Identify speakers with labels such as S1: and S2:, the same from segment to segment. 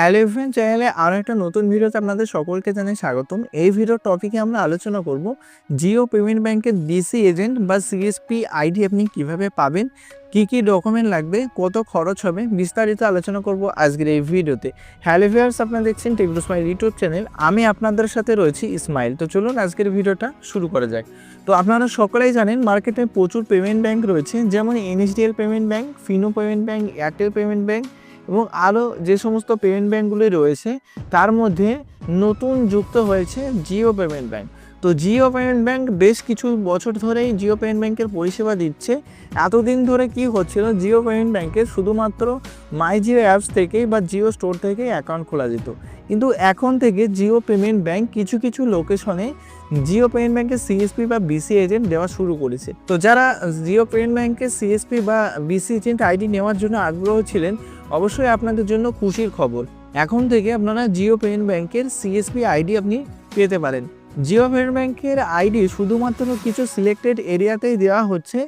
S1: Hello everyone চ্যানেলে আরও একটা নতুন ভিডিওতে আপনাদের সকলকে জানাই স্বাগতম। এই ভিডিওর টপিকে আমরা আলোচনা করব জিও পেমেন্ট ব্যাংকের ডিসি এজেন্ট বা সিএসপি আইডি আপনি কীভাবে পাবেন, কি কি ডকুমেন্ট লাগবে, কত খরচ হবে, বিস্তারিত আলোচনা করব আজকের এই ভিডিওতে হ্যালো ভিউয়ার্স আপনারা দেখছেন টেকনো স্মাইল ইউটিউব চ্যানেল আমি আপনাদের সাথে রয়েছি ইসমাইল তো চলুন আজকের ভিডিওটা শুরু করা যাক। তো আপনারা সকলেই জানেন মার্কেটে প্রচুর পেমেন্ট ব্যাংক রয়েছে, যেমন NSDL payment bank Fino payment bank Airtel payment bank এবং আরও যে সমস্ত পেমেন্ট ব্যাঙ্কগুলি রয়েছে, তার মধ্যে নতুন যুক্ত হয়েছে জিও পেমেন্ট ব্যাঙ্ক তো জিও পেমেন্ট ব্যাঙ্ক বেশ কিছু বছর ধরেই জিও পেমেন্ট ব্যাংকের পরিষেবা দিচ্ছে। এতদিন ধরে কি হচ্ছিল, জিও পেমেন্ট ব্যাংকে শুধুমাত্র মাই জিও অ্যাপস থেকেই বা জিও স্টোর থেকেই অ্যাকাউন্ট খোলা যেত। কিন্তু এখন থেকে জিও পেমেন্ট ব্যাংক কিছু কিছু লোকেশনে জিও পেমেন্ট ব্যাংকের সিএসপি বা বিসি এজেন্ট দেওয়া শুরু করেছে। তো যারা জিও পেমেন্ট ব্যাংকের সিএসপি বা বিসি এজেন্ট আইডি নেওয়ার জন্য আগ্রহ ছিলেন, অবশ্যই আপনাদের জন্য খুশির খবর। এখন থেকে আপনারা জিও পেমেন্ট ব্যাংকের সিএসপি আইডি আপনি পেতে পারেন। জিও পেমেন্ট ব্যাংকের আইডি শুধুমাত্র কিছু সিলেক্টেড এরিয়াতেই দেওয়া হচ্ছে।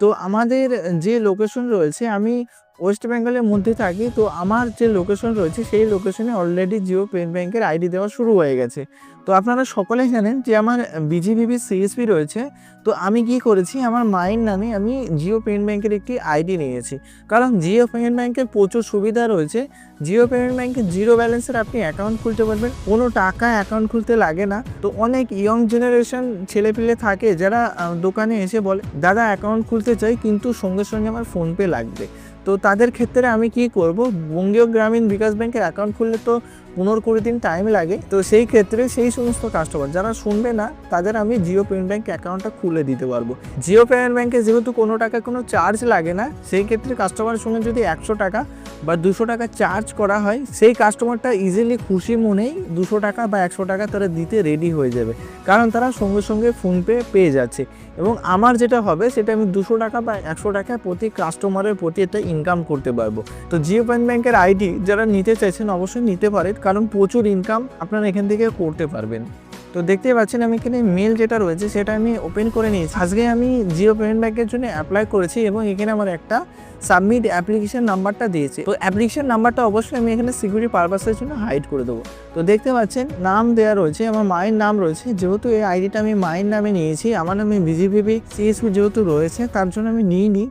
S1: তো আমাদের যে লোকেশন রয়েছে, আমি ওয়েস্ট বেঙ্গলের মধ্যে থাকি, তো আমার যে লোকেশন রয়েছে, সেই লোকেশনে অলরেডি জিও পেমেন্ট ব্যাংকের আইডি দেওয়া শুরু হয়ে গেছে। তো আপনারা সকলেই জানেন যে আমার বিজিবিবি সিএসপি রয়েছে, তো আমি কি করেছি, আমার মায়ের নামে আমি জিও পেমেন্ট ব্যাংকের একটি আইডি নিয়েছি। কারণ জিও পেমেন্ট ব্যাংকের প্রচুর সুবিধা রয়েছে জিও পেমেন্ট ব্যাংকে জিরো ব্যালেন্সের আপনি অ্যাকাউন্ট খুলতে পারবেন, কোনো টাকা অ্যাকাউন্ট খুলতে লাগে না। তো অনেক ইয়ং জেনারেশন ছেলেপিলে থাকে, যারা দোকানে এসে বলে, দাদা অ্যাকাউন্ট খুলতে চাই, কিন্তু সঙ্গে সঙ্গে আমার ফোনপে লাগবে। তো তাদের ক্ষেত্রে আমি কি করব? বঙ্গীয় গ্রামীণ বিকাশ ব্যাংকের অ্যাকাউন্ট খুললে তো পনেরো কুড়ি দিন টাইম লাগে। তো সেই ক্ষেত্রে সেই সমস্ত কাস্টমার যারা শুনবে না, তাদের আমি জিও পেমেন্ট ব্যাংক অ্যাকাউন্টটা খুলে দিতে পারব। জিও পেমেন্ট ব্যাঙ্কে যেহেতু কোনো টাকা কোনো চার্জ লাগে না, সেই ক্ষেত্রে কাস্টমারের সঙ্গে যদি একশো টাকা বা দুশো টাকা চার্জ করা হয়, সেই কাস্টমারটা ইজিলি খুশি মনেই দুশো টাকা বা একশো টাকা তারা দিতে রেডি হয়ে যাবে। কারণ তারা সঙ্গে সঙ্গে ফোনপে পেয়ে যাচ্ছে। এবং আমার যেটা হবে, সেটা আমি দুশো টাকা বা একশো টাকা প্রতি কাস্টমারের প্রতি একটা ইনকাম করতে পারব। তো জিও পেমেন্ট ব্যাংকের আইডি যারা নিতে চাইছেন অবশ্যই নিতে পারেন, কারণ প্রচুর ইনকাম আপনারা এখান থেকে করতে পারবেন। তো দেখতে পাচ্ছেন আমি এখানে মেল যেটা রয়েছে সেটা আমি ওপেন করে নিয়েছি। আজকে আমি জিও পেমেন্ট ব্যাংকের জন্য অ্যাপ্লাই করেছি এবং এখানে আমার একটা সাবমিট অ্যাপ্লিকেশন নাম্বারটা দিয়েছে। তো অ্যাপ্লিকেশন নাম্বারটা অবশ্যই আমি এখানে সিকিউরিটি পারপাসের জন্য হাইড করে দেবো। তো দেখতে পাচ্ছেন নাম দেওয়া রয়েছে, আমার মায়ের নাম রয়েছে। যেহেতু এই আইডিটা আমি মায়ের নামে নিয়েছি, আমার নামে বিজিপিবি সিএসপি যেহেতু রয়েছে, তার জন্য আমি নিইনি।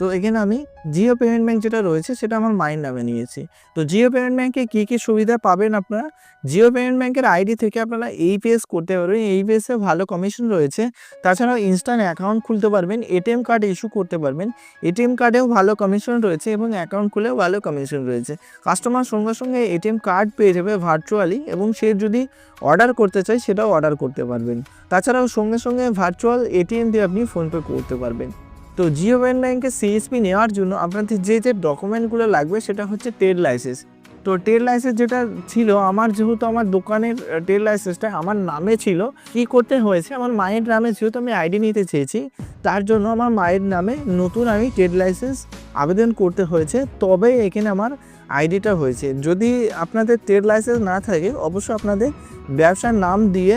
S1: তো এখানে আমি জিও পেমেন্ট ব্যাঙ্ক যেটা রয়েছে সেটা আমার মায়ের নামে নিয়েছি। তো জিও পেমেন্ট ব্যাঙ্কে কী কী সুবিধা পাবেন আপনারা? জিও পেমেন্ট ব্যাঙ্কের আইডি থেকে আপনারা এই এইপিএস করতে পারবেন। এই এইপিএসে ভালো কমিশন রয়েছে। তাছাড়াও ইনস্ট্যান্ট অ্যাকাউন্ট খুলতে পারবেন। এটিএম কার্ড ইস্যু করতে পারবেন। এটিএম কার্ডেও ভালো কমিশন রয়েছে এবং অ্যাকাউন্ট খুলেও ভালো কমিশন রয়েছে। কাস্টমার সঙ্গে সঙ্গে এটিএম কার্ড পেয়ে যাবে ভার্চুয়ালি এবং সে যদি অর্ডার করতে চায় সেটাও অর্ডার করতে পারবেন। তাছাড়াও সঙ্গে সঙ্গে ভার্চুয়াল এটিএম দিয়ে আপনি ফোনপে করতে পারবেন। তো জিও পেমেন্ট ব্যাংকে সিএসপি নেওয়ার জন্য আপনাদের যে যে ডকুমেন্টগুলো লাগবে সেটা হচ্ছে ট্রেড লাইসেন্স। তো ট্রেড লাইসেন্স যেটা ছিল, আমার যেহেতু আমার দোকানের ট্রেড লাইসেন্সটা আমার নামে ছিল, কি করতে হয়েছে, আমার মায়ের নামে যেহেতু আমি আইডি নিতে চেয়েছি, তার জন্য আমার মায়ের নামে নতুন আমি ট্রেড লাইসেন্স আবেদন করতে হয়েছে। তবে এখানে আমার আইডিটা হয়েছে। যদি আপনাদের ট্রেড লাইসেন্স না থাকে, অবশ্যই আপনাদের ব্যবসার নাম দিয়ে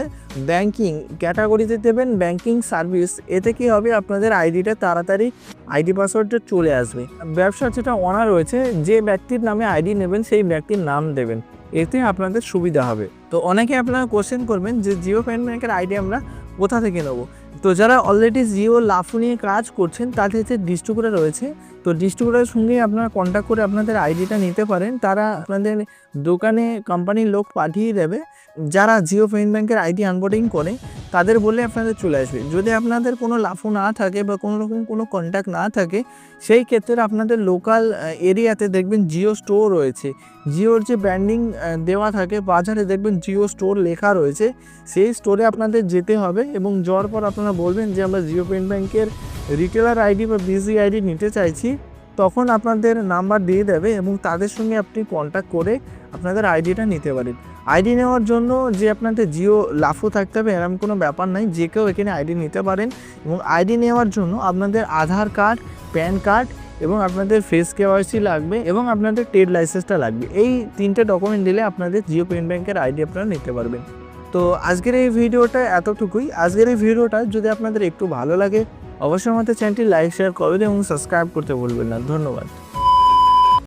S1: ব্যাংকিং ক্যাটাগরিতে দেবেন। ব্যাংকিং সার্ভিস, এতে কি হবে? আপনাদের আইডিটা তাড়াতাড়ি আইডি পাসওয়ার্ডটা চলে আসবে। ব্যবসার যেটা অনার রয়েছে, যে ব্যক্তির নামে আইডি নেবেন, সেই ব্যক্তির নাম দেবেন। এতে আপনাদের সুবিধা হবে। তো অনেকে আপনারা কোশ্চেন করবেন যে জিও পেমেন্ট ব্যাংকের আইডি আমরা কোথা থেকে নেব? তো যারা অলরেডি জিও লাফু নিয়ে কাজ করছেন, তাদের যে ডিস্ট্রিবিউটার রয়েছে, তো ডিস্ট্রিবিউটারের সঙ্গে আপনারা কন্ট্যাক্ট করে আপনাদের আইডিটা নিতে পারেন। তারা আপনাদের দোকানে কোম্পানির লোক পাঠিয়ে দেবে, যারা জিও পেমেন্ট ব্যাঙ্কের আইডি আনবোর্ডিং করে। তাদের বলে আপনাদের চলে আসবে। যদি আপনাদের কোনো লাফো না থাকে বা কোনো রকম কোনো কন্ট্যাক্ট না থাকে, সেই ক্ষেত্রে আপনাদের লোকাল এরিয়াতে দেখবেন জিও স্টোর রয়েছে। জিওর যে ব্র্যান্ডিং দেওয়া থাকে, বাজারে দেখবেন জিও স্টোর লেখা রয়েছে। সেই স্টোরে আপনাদের যেতে হবে এবং যাওয়ার পর আপনারা বলবেন যে, আমরা জিও পেমেন্ট ব্যাংকের রিটেলার আইডি বা বিজি আইডি নিতে চাইছি। তখন আপনাদের নাম্বার দিয়ে দেবে এবং তাদের সঙ্গে আপনি কন্ট্যাক্ট করে আপনাদের আইডিটা নিতে পারেন। আইডি নেওয়ার জন্য যে আপনাদের জিও লাফু থাকতে হবে এরকম কোনো ব্যাপার নাই। যে কেউ এখানে আইডি নিতে পারেন এবং আইডি নেওয়ার জন্য আপনাদের আধার কার্ড, প্যান কার্ড এবং আপনাদের ফেস কেওয়াইসি লাগবে এবং আপনাদের ট্রেড লাইসেন্সটা লাগবে। এই তিনটে ডকুমেন্ট দিলে আপনাদের জিও পেমেন্ট ব্যাংকের আইডি আপনারা নিতে পারবেন। তো আজকের এই ভিডিওটা এতটুকুই। আজকের এই ভিডিওটা যদি আপনাদের একটু ভালো লাগে, অবশ্যই আমাদের চ্যানেলটি লাইক শেয়ার করবেন এবং সাবস্ক্রাইব করতে ভুলবেন না। ধন্যবাদ।